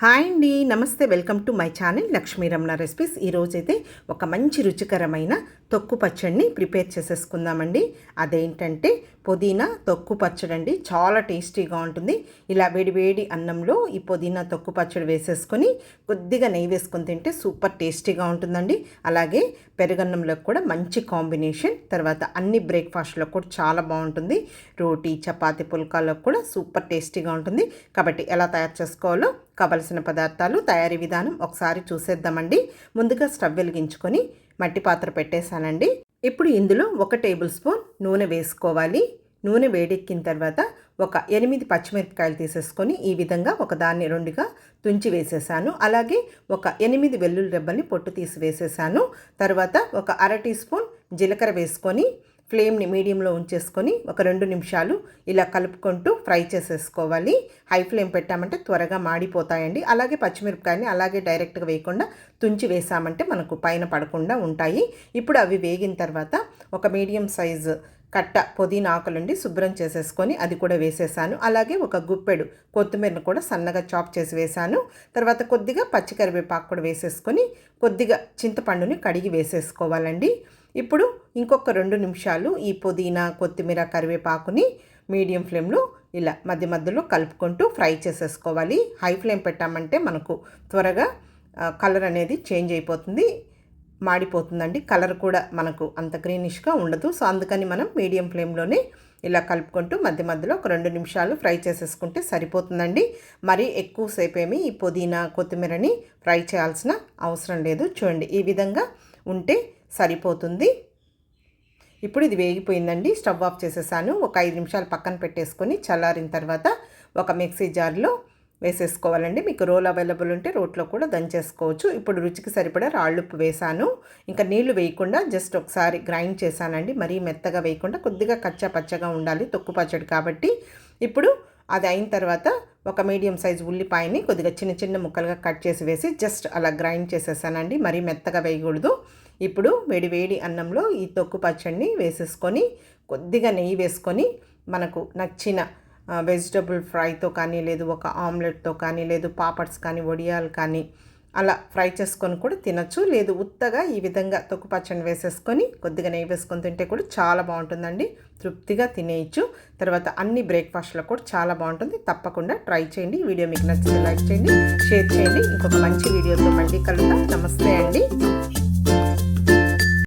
Hi అండి నమస్తే welcome to my channel Lakshmi Ramana recipes. ఈరోజైతే ఒక మంచి రుచికరమైన తొక్కు పచ్చడిని ప్రిపేర్ చేసేసుకుందామండి. అదేంటంటే పుదీనా తొక్కు పచ్చడి అండి చాలా టేస్టీగా ఉంటుంది. ఇలా వేడి వేడి అన్నంలో ఈ పుదీనా తొక్కు పచ్చడి వేసేసుకొని కొద్దిగా నెయ్యి వేసుకొని తింటే సూపర్ టేస్టీగా ఉంటుందండి. అలాగే పెరుగన్నంలో కూడా మంచి కాంబినేషన్ తర్వాత అన్ని బ్రేక్ఫాస్ట్లో కూడా చాలా బాగుంటుంది. రోటీ చపాతి పుల్కాలో కూడా సూపర్ టేస్టీగా ఉంటుంది. కాబట్టి ఎలా తయారు చేసుకోవాలో కావలసిన పదార్థాలు తయారీ విధానం ఒకసారి చూసేద్దామండి. ముందుగా స్టవ్ వెలిగించుకొని మట్టి పాత్ర పెట్టేశానండి. ఇప్పుడు ఇందులో ఒక టేబుల్ స్పూన్ నూనె వేసుకోవాలి. నూనె వేడెక్కిన తర్వాత ఒక ఎనిమిది పచ్చిమిరపకాయలు తీసేసుకొని ఈ విధంగా ఒకదాన్ని రెండుగా తుంచి వేసేసాను. అలాగే ఒక ఎనిమిది వెల్లుల్లి రెబ్బల్ని పొట్టు తీసి వేసేసాను. తర్వాత ఒక అర టీ స్పూన్ జీలకర్ర వేసుకొని ఫ్లేమ్ని మీడియంలో ఉంచేసుకొని ఒక రెండు నిమిషాలు ఇలా కలుపుకుంటూ ఫ్రై చేసేసుకోవాలి. హై ఫ్లేమ్ పెట్టామంటే త్వరగా మాడిపోతాయండి. అలాగే పచ్చిమిరపకాయని అలాగే డైరెక్ట్గా వేయకుండా తుంచి వేసామంటే మనకు పైన పడకుండా ఉంటాయి. ఇప్పుడు అవి వేగిన తర్వాత ఒక మీడియం సైజు కట్ట పుదీనా ఆకులండి శుభ్రం చేసేసుకొని అది కూడా వేసేసాను. అలాగే ఒక గుప్పెడు కొత్తిమీరను కూడా సన్నగా చాప్ చేసి వేసాను. తర్వాత కొద్దిగా పచ్చికరివేపాకు కూడా వేసేసుకొని కొద్దిగా చింతపండుని కడిగి వేసేసుకోవాలండి. ఇప్పుడు ఇంకొక రెండు నిమిషాలు ఈ పుదీనా కొత్తిమీర కరివేపాకుని మీడియం ఫ్లేమ్లో ఇలా మధ్య మధ్యలో కలుపుకుంటూ ఫ్రై చేసేసుకోవాలి. హై ఫ్లేమ్ పెట్టామంటే మనకు త్వరగా కలర్ అనేది చేంజ్ అయిపోతుంది మాడిపోతుందండి. కలర్ కూడా మనకు అంత గ్రీనిష్గా ఉండదు. సో అందుకని మనం మీడియం ఫ్లేమ్లోనే ఇలా కలుపుకుంటూ మధ్య మధ్యలో ఒక రెండు నిమిషాలు ఫ్రై చేసేసుకుంటే సరిపోతుందండి. మరీ ఎక్కువసేపు ఏమి ఈ పుదీనా కొత్తిమీరని ఫ్రై చేయాల్సిన అవసరం లేదు. చూడండి ఈ విధంగా ఉంటే సరిపోతుంది. ఇప్పుడు ఇది వేగిపోయిందండి. స్టవ్ ఆఫ్ చేసేసాను. ఒక ఐదు నిమిషాలు పక్కన పెట్టేసుకొని చల్లారిన తర్వాత ఒక మిక్సీ జార్లో వేసేసుకోవాలండి. మీకు రోల్ అవైలబుల్ ఉంటే రోట్లో కూడా దంచేసుకోవచ్చు. ఇప్పుడు రుచికి సరిపడా రాళ్ళుప్పు వేసాను. ఇంకా నీళ్ళు వేయకుండా జస్ట్ ఒకసారి గ్రైండ్ చేశానండి. మరీ మెత్తగా వేయకుండా కొద్దిగా కచ్చా పచ్చగా ఉండాలి. తొక్కు పచ్చడి కాబట్టి. ఇప్పుడు అది అయిన తర్వాత ఒక మీడియం సైజ్ ఉల్లిపాయని కొద్దిగా చిన్న చిన్న ముక్కలుగా కట్ చేసి వేసి జస్ట్ అలా గ్రైండ్ చేసేసానండి. మరీ మెత్తగా వేయకూడదు. ఇప్పుడు వేడి వేడి అన్నంలో ఈ తొక్కు పచ్చడిని వేసేసుకొని కొద్దిగా నెయ్యి వేసుకొని మనకు నచ్చిన వెజిటబుల్ ఫ్రైతో కానీ లేదు ఒక ఆమ్లెట్తో కానీ లేదు పాపడ్స్ కానీ వడియాలు కానీ అలా ఫ్రై చేసుకొని కూడా తినచ్చు. లేదు ఉత్తగా ఈ విధంగా తొక్కు పచ్చడి వేసేసుకొని కొద్దిగా నెయ్యి వేసుకొని తింటే కూడా చాలా బాగుంటుందండి. తృప్తిగా తినేయచ్చు. తర్వాత అన్ని బ్రేక్ఫాస్ట్లో కూడా చాలా బాగుంటుంది. తప్పకుండా ట్రై చేయండి. వీడియో మీకు నచ్చితే లైక్ చేయండి షేర్ చేయండి. ఇంకొక మంచి వీడియోతో మళ్ళీ కలుద్దాం. నమస్తే అండి.